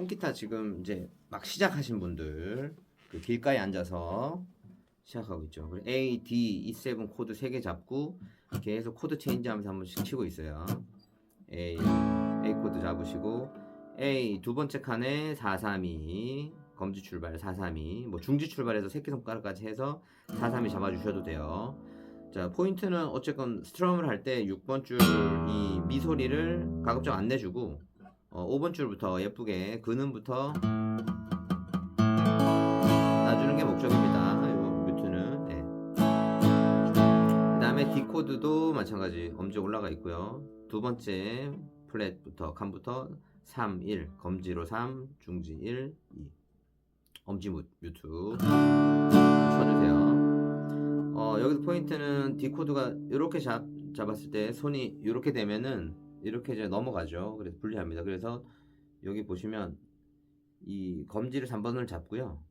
통기타 지금 이제 막 시작하신 분들 그 길가에 앉아서 시작하고 있죠. 그리고 A, D, E7 코드 3개 잡고 계속 코드 체인지 하면서 한 번씩 치고 있어요. A, A 코드 잡으시고 A 두 번째 칸에 432 검지 출발 432 뭐 중지 출발해서 새끼 손가락까지 해서 432 잡아주셔도 돼요. 자 포인트는 어쨌건 스트럼을 할 때 6번 줄 이 미 소리를 가급적 안 내주고 어, 5번 줄부터 예쁘게 근음부터 놔주는 게 목적입니다. 이 뮤트는 네. 그 다음에 D 코드도 마찬가지 엄지 올라가 있고요. 두 번째 플랫부터 칸부터 3, 1 검지로 3 중지 1, 2 엄지 뮤- 뮤트 쳐주세요. 어, 여기서 포인트는 D 코드가 이렇게 잡, 잡았을 때 손이 이렇게 되면은 이렇게 이제 넘어가죠. 그래서 불리합니다. 그래서 여기 보시면 이 검지를 3번을 잡고요.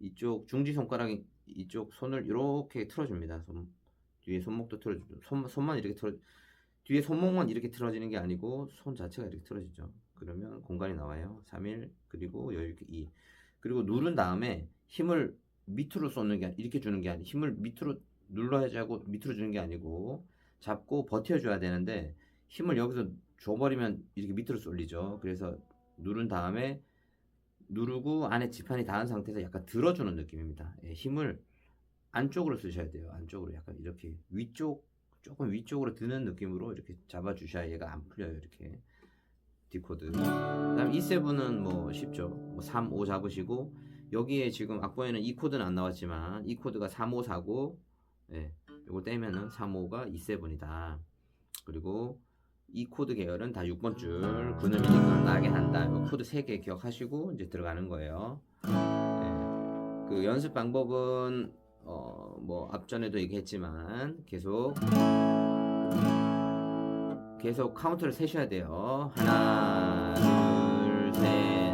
이쪽 중지 손가락이 이쪽 손을 이렇게 틀어줍니다. 손 뒤에 손목도 틀어주고 손, 손만 이렇게 틀어 뒤에 손목만 이렇게 틀어지는 게 아니고 손 자체가 이렇게 틀어지죠. 그러면 공간이 나와요. 3일 그리고 여유 있게 2 그리고 누른 다음에 힘을 밑으로 쏟는 게 이렇게 주는 게 아니 힘을 밑으로 눌러야지 하고 밑으로 주는 게 아니고 잡고 버텨줘야 되는데 힘을 여기서 줘버리면 이렇게 밑으로 쏠리죠. 그래서 누른 다음에 누르고 안에 지판이 닿은 상태에서 약간 들어주는 느낌입니다. 예, 힘을 안쪽으로 쓰셔야 돼요. 안쪽으로 약간 이렇게 위쪽 조금 위쪽으로 드는 느낌으로 이렇게 잡아주셔야 얘가 안 풀려요. 이렇게 디코드. 그다음 E7은 뭐 쉽죠. 뭐 3, 5 잡으시고 여기에 지금 악보에는 이 코드는 안 나왔지만 이 코드가 3, 5, 4, 9 예, 요거 떼면은 3, 5가 E7이다. 그리고 이 코드 계열은 다 6번 줄 근음이니까 나게 한다. 이 코드 3개 기억하시고 이제 들어가는 거예요. 예. 그 연습 방법은 어 뭐 앞전에도 얘기했지만 계속 계속 카운트를 세셔야 돼요. 하나, 둘, 셋,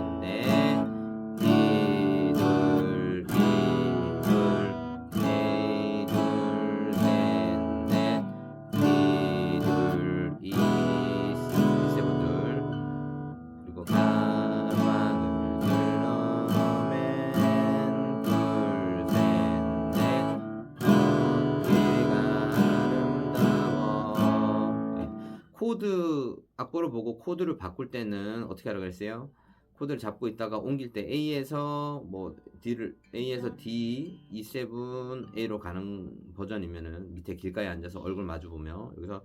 코드 악보를 보고 코드를 바꿀 때는 어떻게 하라고 했어요? 코드를 잡고 있다가 옮길 때 A에서 뭐 D를 A에서 D, E7, A로 가는 버전이면은 밑에 길가에 앉아서 얼굴 마주 보며 여기서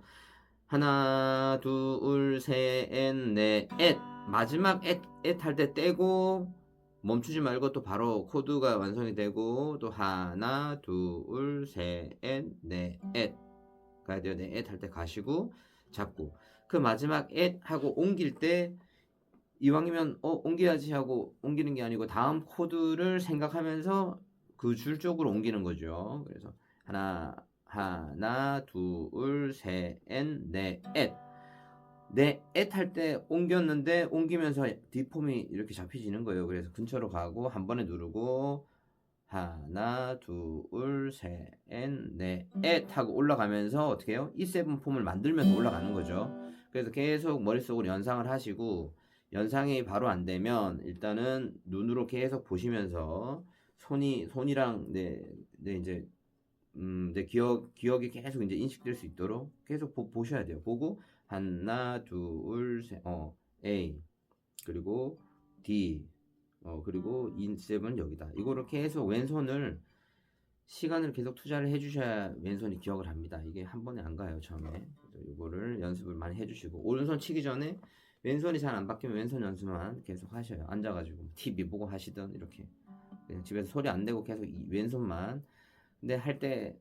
하나, 둘, 셋, 넷, 엣 마지막 엣할 때 떼고 멈추지 말고 또 바로 코드가 완성이 되고 또 하나, 둘, 셋, 넷, 엣 가야 돼요. 네, 엣할 때 가시고 잡고 그 마지막 엣 하고 옮길 때 이왕이면 어 옮겨야지 하고 옮기는 게 아니고 다음 코드를 생각하면서 그 줄 쪽으로 옮기는 거죠. 그래서 하나 하나 둘셋넷엣 네엣 할때 옮겼는데 옮기면서 뒷폼이 이렇게 잡히지는 거예요. 그래서 근처로 가고 한 번에 누르고 하나, 둘, 셋, 넷, 엣 하고 올라가면서 어떻게 해요? E7 폼을 만들면서 올라가는 거죠. 그래서 계속 머릿속으로 연상을 하시고 연상이 바로 안 되면 일단은 눈으로 계속 보시면서 손이 손이랑 내, 내 이제 음, 내 기억 기억이 계속 이제 인식될 수 있도록 계속 보, 보셔야 돼요. 보고 하나, 둘, 셋, 어, A 그리고 D 어, 그리고 인7 여기다. 이거를 계속 왼손을 시간을 계속 투자를 해주셔야 왼손이 기억을 합니다. 이게 한 번에 안 가요, 처음에. 이거를 연습을 많이 해주시고, 오른손 치기 전에 왼손이 잘 안 바뀌면 왼손 연습만 계속 하셔요. 앉아가지고, TV 보고 하시던 이렇게. 그냥 집에서 소리 안 내고 계속 이 왼손만. 근데 할 때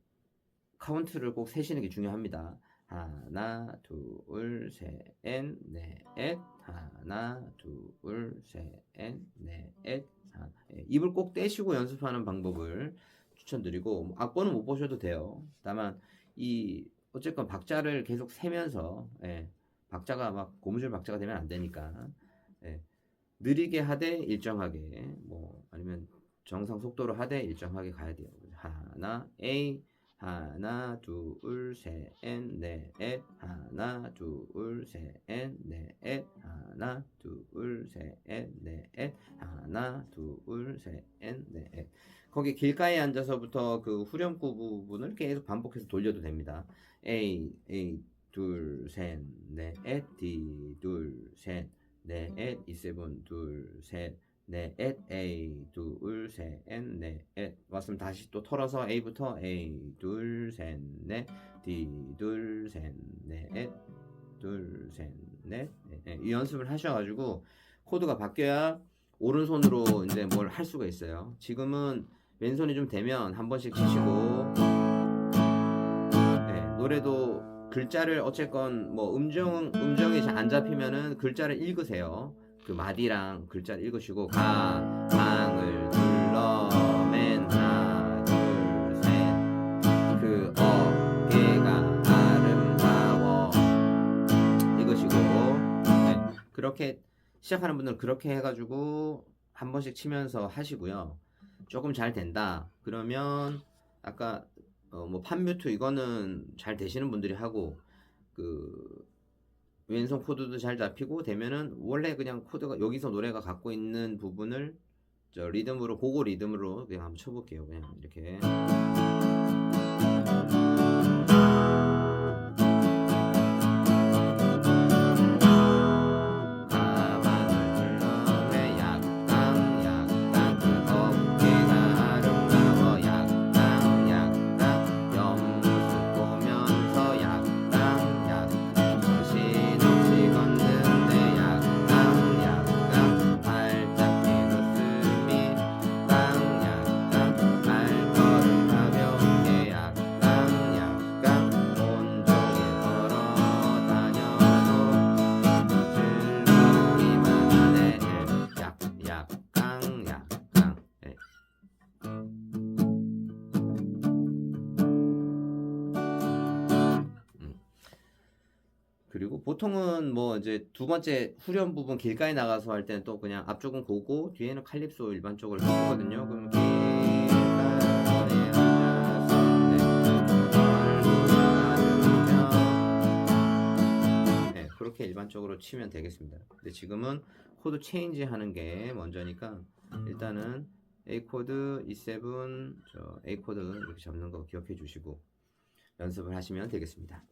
카운트를 꼭 세시는 게 중요합니다. 하나, 둘, 셋, 넷, 하나, 둘, 셋, 넷, 하- 예, 입을 꼭 떼시고 연습하는 방법을 추천드리고 뭐 악보는 못 보셔도 돼요. 다만 이 어쨌건 박자를 계속 세면서 예, 박자가 막 고무줄 박자가 되면 안 되니까 예, 느리게 하되 일정하게 뭐 아니면 정상 속도로 하되 일정하게 가야 돼요. 하나 A 하나 둘셋넷 하나 둘셋넷 하나 둘셋넷넷 하나 둘셋넷넷 거기 길가에 앉아서부터 그 후렴구 부분을 계속 반복해서 돌려도 됩니다. A A 둘셋넷 D 둘셋넷 E7 둘셋 넷 A 둘셋넷 왔으면 다시 또 털어서 A부터 A 둘 셋 넷. D 둘 셋넷. 둘셋넷. 이 연습을 하셔가지고 코드가 바뀌어야 오른손으로 이제 뭘 할 수가 있어요. 지금은 왼손이 좀 되면 한 번씩 치시고. 네, 노래도 글자를 어쨌건 뭐 음정 음정이 잘 안 잡히면은 글자를 읽으세요. 그 마디랑 글자 를 읽으시고 가 방을 둘러맨 하나 둘셋그 어깨가 아름다워 읽으시고 네, 그렇게 시작하는 분들은 그렇게 해가지고 한 번씩 치면서 하시고요. 조금 잘 된다. 그러면 아까 어, 뭐 판뮤트 이거는 잘 되시는 분들이 하고 그 왼손 코드도 잘 잡히고 되면은 원래 그냥 코드가 여기서 노래가 갖고 있는 부분을 저 리듬으로 고고 리듬으로 그냥 한번 쳐볼게요. 그냥 이렇게 그리고 보통은 뭐 이제 두 번째 후렴 부분 길가에 나가서 할 때는 또 그냥 앞쪽은 고고 뒤에는 칼립소 일반적으로 하거든요. 가르며 네, 그렇게 일반적으로 치면 되겠습니다. 근데 지금은 코드 체인지 하는 게 먼저니까 일단은 A 코드, E7, 저 A 코드 이렇게 잡는 거 기억해 주시고 연습을 하시면 되겠습니다.